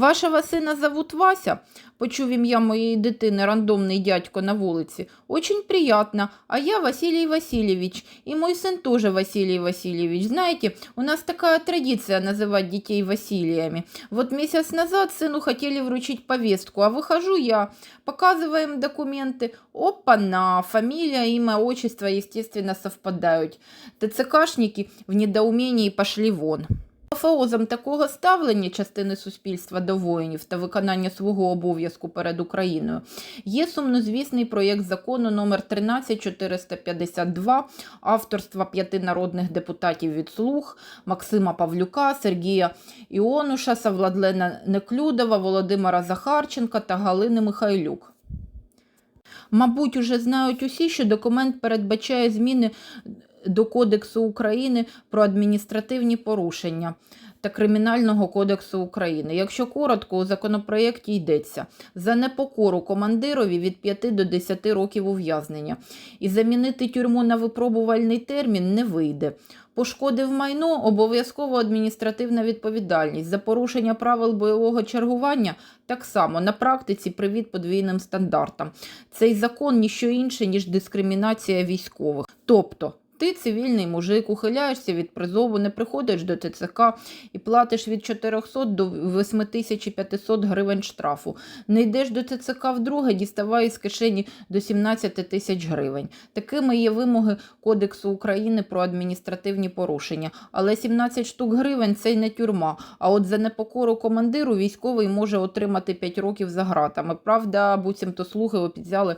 Вашого сина зовут Вася? Почув ім'я моєї дитини рандомний дядько на вулиці. Очень приятно. А я Василий Васильевич. И мой сын тоже Василий Васильевич. Знаете, у нас такая традиция называть детей Василиями. Вот месяц назад сыну хотели вручить повестку, а выхожу я. Показываем документы. Опа-на, фамилия, имя, отчество, естественно, совпадают. ТЦКшники в недоумении пошли вон. Феозом такого ставлення частини суспільства до воїнів та виконання свого обов'язку перед Україною є сумнозвісний проєкт закону номер 13452 авторства п'яти народних депутатів від «Слуг» Максима Павлюка, Сергія Іонуша, Владлена Неклюдова, Володимира Захарченка та Галини Михайлюк. Мабуть, уже знають усі, що документ передбачає зміни до Кодексу України про адміністративні порушення та Кримінального кодексу України. Якщо коротко, у законопроєкті йдеться за непокору командирові від 5 до 10 років ув'язнення. І замінити тюрму на випробувальний термін не вийде. Пошкодив майно обов'язково адміністративна відповідальність. За порушення правил бойового чергування так само на практиці привіт подвійним стандартам. Цей закон ніщо інше, ніж дискримінація військових. Тобто, ти цивільний мужик, ухиляєшся від призову, не приходиш до ТЦК і платиш від 400 до 8500 гривень штрафу. Не йдеш до ТЦК вдруге, діставай із кишені до 17 тисяч гривень. Такими є вимоги Кодексу України про адміністративні порушення. Але 17 штук гривень це й не тюрма. А от за непокору командиру військовий може отримати 5 років за гратами. Правда, буцімто слуги обіцяли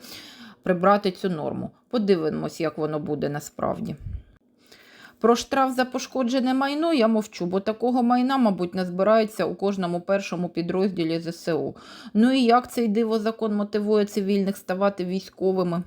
прибрати цю норму. Подивимось, як воно буде насправді. Про штраф за пошкоджене майно я мовчу, бо такого майна, мабуть, назбирається у кожному першому підрозділі ЗСУ. Ну і як цей дивозакон мотивує цивільних ставати військовими?